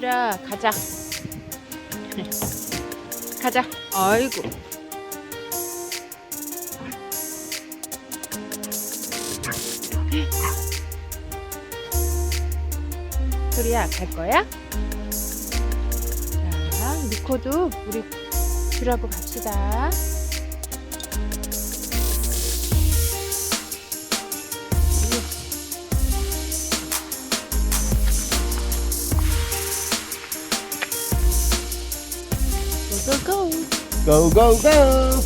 얘들아 가자. 가자. 아이고. 소리야 갈 거야? 자 니코도 우리 귤하고 갑시다 Go, go, go!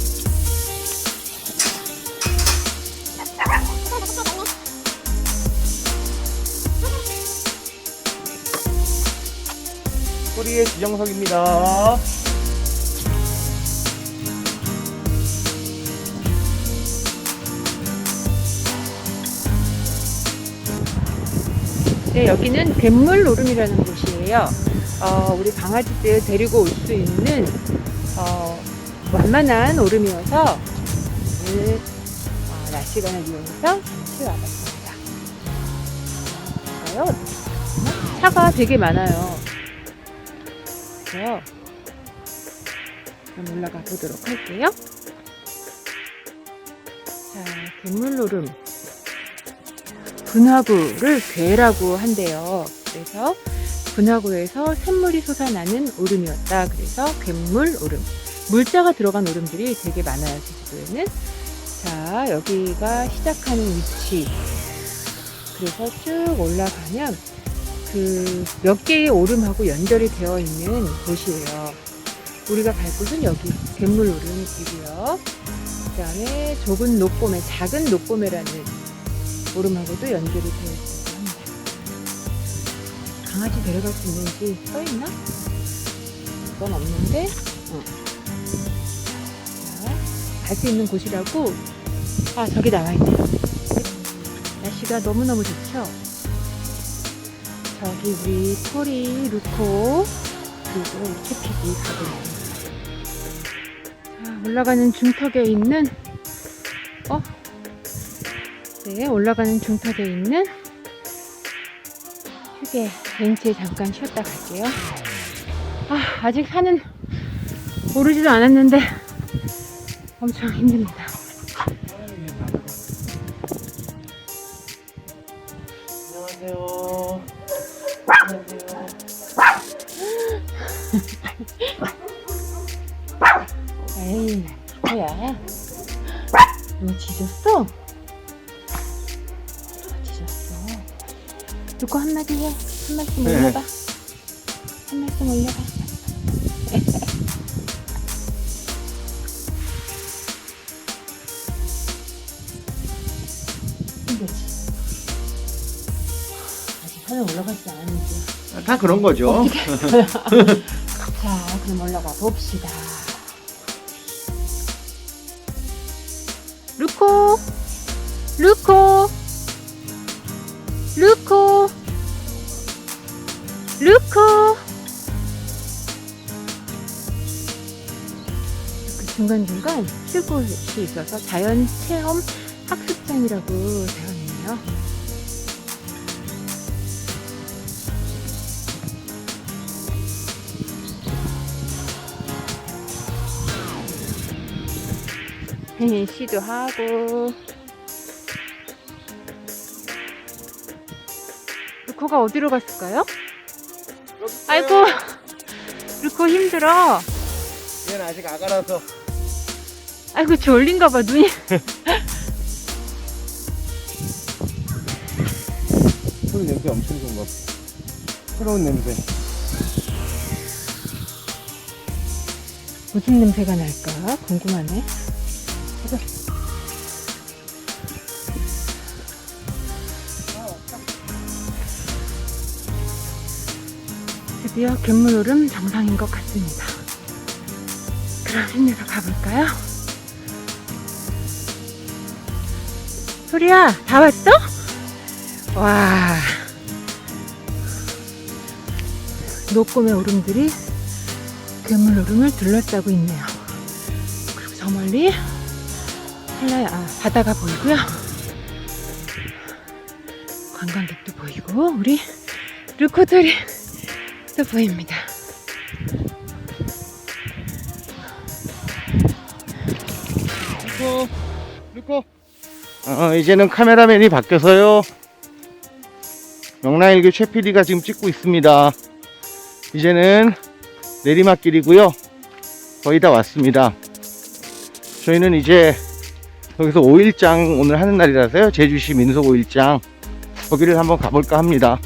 꼬리의 지정석입니다. 네, 여기는 괴물 노름이라는 곳이에요. 어, 우리 강아지들 데리고 올 수 있는 어, 완만한 오름이어서 오늘 어, 낮 시간을 이용해서 같이 와봤습니다. 봐요. 차가 되게 많아요. 그래요. 그럼 올라가 보도록 할게요. 자, 괴물 노름. 분화구를 괴라고 한대요. 그래서 분화구에서 샘물이 솟아나는 오름이었다. 그래서 괴물 오름. 물자가 들어간 오름들이 되게 많아요. 제주도에는. 자, 여기가 시작하는 위치. 그래서 쭉 올라가면 그 몇 개의 오름하고 연결이 되어 있는 곳이에요. 우리가 갈 곳은 여기 괴물 오름이고요. 그 다음에 좁은 녹봄에, 작은 녹봄에라는 오름하고도 연결이 되어 합니다. 강아지 데려갈 수 있는지 써있나? 그건 없는데, 어. 자, 갈수 있는 곳이라고, 아, 저기 나와 있네요. 날씨가 너무너무 좋죠? 저기 우리 토리, 루코, 그리고 채피기 가고 있습니다. 자, 올라가는 중턱에 있는, 어? 네, 올라가는 중턱에 있는 휴게 벤치에 잠깐 쉬었다 갈게요. 아, 아직 산은 오르지도 않았는데 엄청 힘듭니다. 안녕하세요. 안녕하세요. 에이, 뭐야? 너 짖었어? 짖었어. 누구 한마디 해. 한 말씀 네. 올려봐. 한 말씀 올려봐. 힘들지? 아직 산에 올라가지 않았는데. 다 그런 거죠. 자, 그럼 올라가 봅시다. 루코, 루코, 중간중간 쉴 곳이 있어서 자연 체험 학습장이라고 되어 있네요. 시도 하고 루코가 어디로 갔을까요? 아이고 루코 힘들어 얘는 아직 아가라서. 아이고 졸린가 봐 눈이 소리 냄새 엄청 좋은 것 같아. 새로운 냄새. 무슨 냄새가 날까 궁금하네 가자. 드디어 괴물오름 정상인 것 같습니다. 그럼 힘내서 가볼까요? 소리야, 다 왔어? 와. 녹곰의 오름들이 괴물 오름을 둘러싸고 있네요. 그리고 저 멀리 한라야 아, 바다가 보이고요. 관광객도 보이고 우리 루코들이 넥스트 보입니다. 루코, 루코. 어, 이제는 카메라맨이 바뀌어서요. 명랑일교 최 PD가 지금 찍고 있습니다. 이제는 내리막길이고요. 거의 다 왔습니다. 저희는 이제 여기서 5일장 오늘 하는 날이라서요. 제주시 민속 5일장 거기를 한번 가볼까 합니다.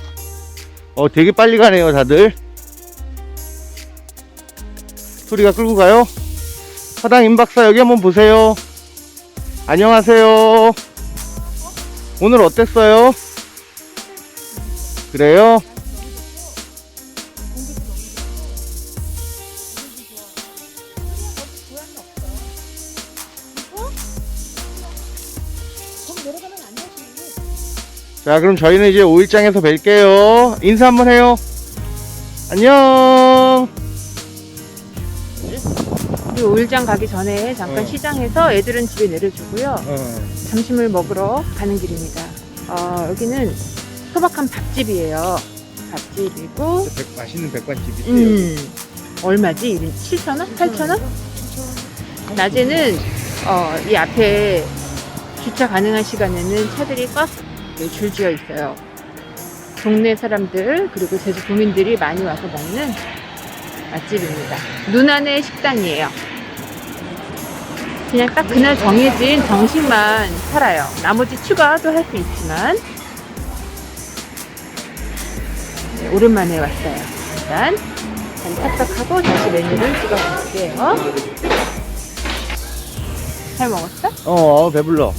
어, 되게 빨리 가네요, 다들. 소리가 끌고 가요. 사당 임박사 여기 한번 보세요. 안녕하세요. 오늘 어땠어요? 그래요? 자, 그럼 저희는 이제 5일장에서 뵐게요. 인사 한번 해요. 안녕. 우리 오일장 가기 전에 잠깐 어. 시장에서 애들은 집에 내려주고요. 점심을 먹으러 가는 길입니다. 어, 여기는 소박한 밥집이에요. 밥집이고, 백, 맛있는 백반집이 음, 얼마지? 7,000원? 8,000원? 낮에는, 어, 이 앞에 주차 가능한 시간에는 차들이 꽉 줄지어 있어요. 동네 사람들, 그리고 제주 도민들이 많이 와서 먹는 맛집입니다. 눈안의 식당이에요. 그냥 딱 그날 정해진 정식만 팔아요. 나머지 추가도 할 수 있지만 네, 오랜만에 왔어요. 일단 탁탁하고 다시 메뉴를 찍어볼게요. 잘 먹었어? 어, 배불러.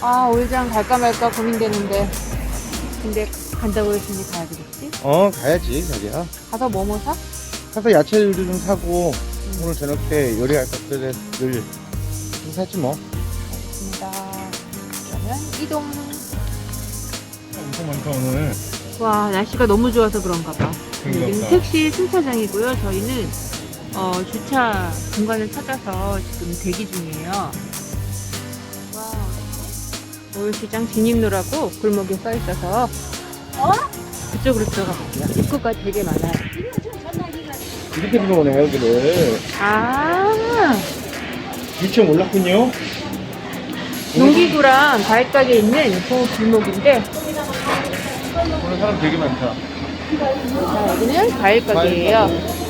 아 오일장 갈까 말까 고민되는데 근데 간다고 했으니 가야 되겠지? 어, 가야지, 자기야. 가서 뭐뭐 사? 가서 야채류도 좀 사고, 오늘 저녁 때 요리할 것들을 좀 사지 뭐. 알겠습니다. 그러면 이동. 엄청 많다, 오늘. 와 날씨가 너무 좋아서 그런가 봐. 그런가 여기는 보다. 택시 승차장이고요. 저희는 어, 주차 공간을 찾아서 지금 대기 중이에요. 와, 서울시장 진입로라고 골목에 써 있어서 그쪽으로 들어가 볼게요. 입구가 되게 많아요. 이렇게 들어오네, 여기를. 아, 위치 몰랐군요. 농기구랑 과일 가게 있는 그 골목인데 오늘 사람 되게 많다. 자, 여기는 과일 가게예요.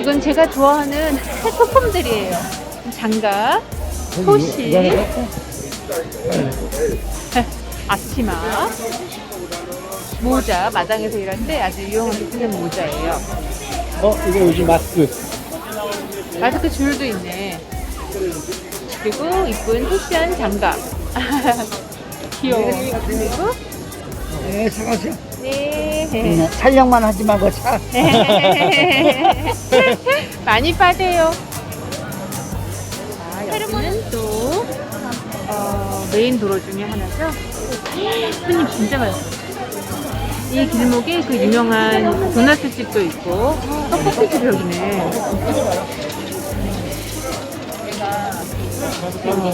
이건 제가 좋아하는 소품들이에요. 장갑, 토시, 앞치마, 모자, 마당에서 일할 때 아주 유용하게 쓰는 모자예요. 어, 이거 요즘 마스크. 마스크 줄도 있네. 그리고 이쁜 토시한 장갑. 귀여워. 그리고 네, 사가세요. 네. 네, 촬영만 하지 말고 사. 많이 빠세요. 자, 여기는 또 어, 메인 도로 중에 하나죠. 손님 진짜 많았어요. 이 길목에 그 유명한 도나스 집도 있고 떡볶이 집이 여기네. 어,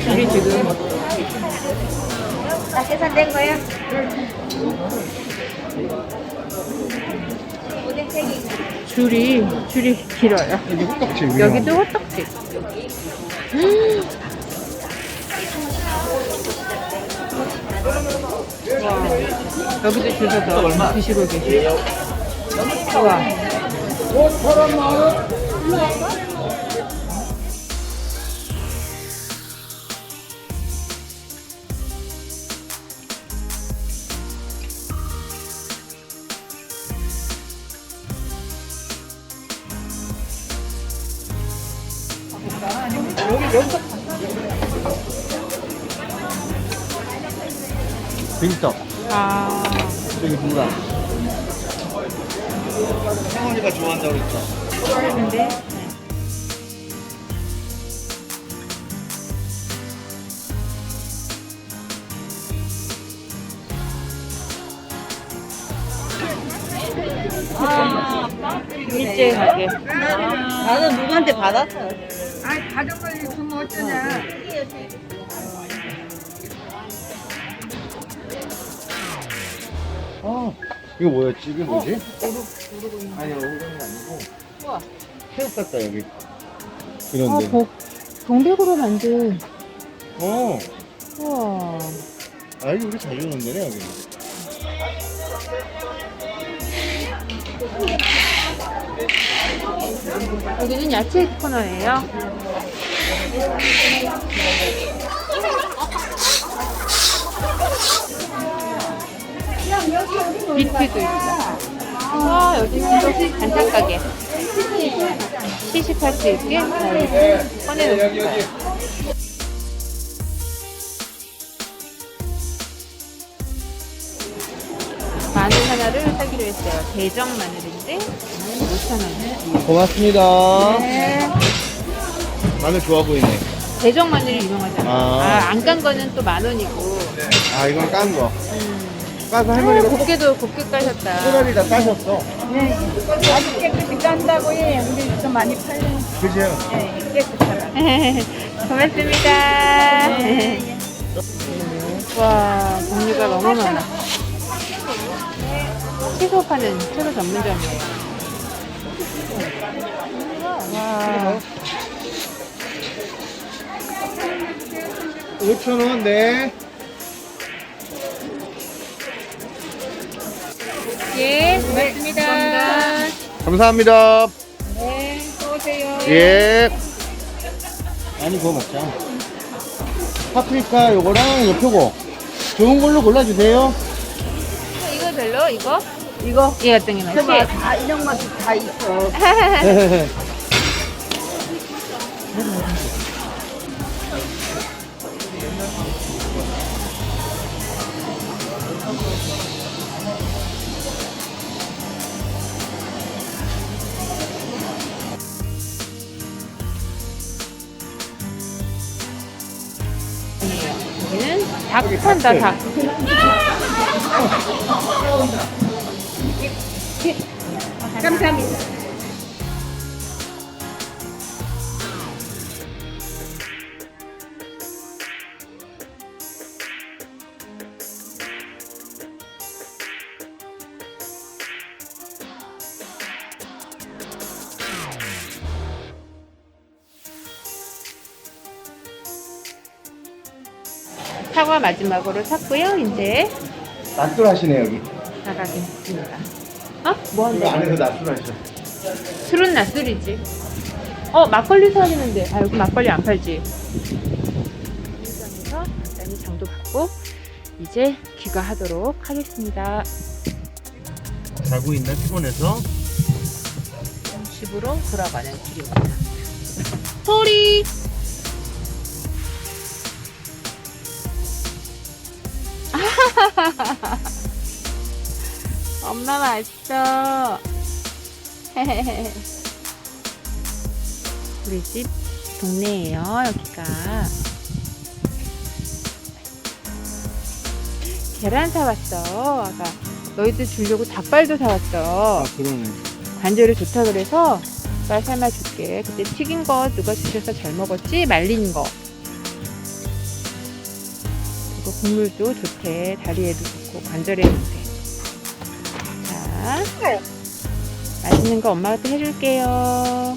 줄이 지금 다 계산된 거야? 줄이 줄이 길어요. 여기 호떡집. 여기도 호떡집. 음. 와, 여기도 줄 서서 드시고 계세요. 와. 빙떡. 아. 저기 누구랑? 상원이가 좋아한다고 그랬죠? 모르는데. 일제 가게. 나는 누구한테 받았어? 아, 가족 관리 주면 어쩌냐. 아, 이거 뭐였지? 이게 뭐지? 아니, 오르곤이 아니고. 우와. 새우 같다, 여기. 아, 그런데. 복, 동백으로 만든. 어. 우와. 아, 여기 우리 자주 오는 데네, 여기. 여기는 야채 코너예요. 비트도 있다. 와, 여기는 또 간장 가게. 시식할 수 있게 잘 꺼내놓습니다. 마늘 하나를 사기로 했어요. 대정 마늘인데 5,000원. 고맙습니다. 네. 마늘 좋아 보이네. 대정 마늘이 유명하잖아요. 아. 아, 안 깐 거는 또 만 원이고. 아, 이건 깐 거. 음. 까서 아, 할머니가 곱게도 곱게 까셨다. 꼬다리 다 따셨어. 아주 깨끗이 깐다고 해. 우리 좀 많이 팔려. 그죠? 네, 깨끗하다. 고맙습니다. 와, 종류가 너무 많아. 채소 파는 채소 전문점이에요. 와, 5,000원, 네. 예, 고맙습니다. 감사합니다. 네, 또 오세요. 예. 아니, 그거 먹자. 파프리카 요거랑 요 표고. 좋은 걸로 골라주세요. 이거 별로? 이거? 이거? 이 어떤 게 맛이? 다 이런 맛이 다 있어. 닭 판다, 닭. 감사합니다. 사과 마지막으로 샀고요. 이제 낫돌 하시네, 여기. 나가겠습니다. 어? 뭐 이거 한다? 안에서 낫돌 하셔. 술은 낯술이지. 어, 막걸리 사야 되는데. 아, 여기 막걸리 안 팔지. 편의점에서 간단히 장도 받고, 이제 귀가하도록 하겠습니다. 자고 있나 피곤해서? 집으로 돌아가는 길입니다. 소리! 엄마 왔어. 우리 집 동네예요, 여기가. 계란 사왔어, 아가. 너희들 주려고 닭발도 사왔어. 아, 그러네. 관절에 좋다 그래서 쌀 삶아줄게. 그때 튀긴 거 누가 주셔서 잘 먹었지? 말린 거. 국물도 좋대. 다리에도 좋고 관절에 좋대. 자, 맛있는 거 엄마가 또 해줄게요.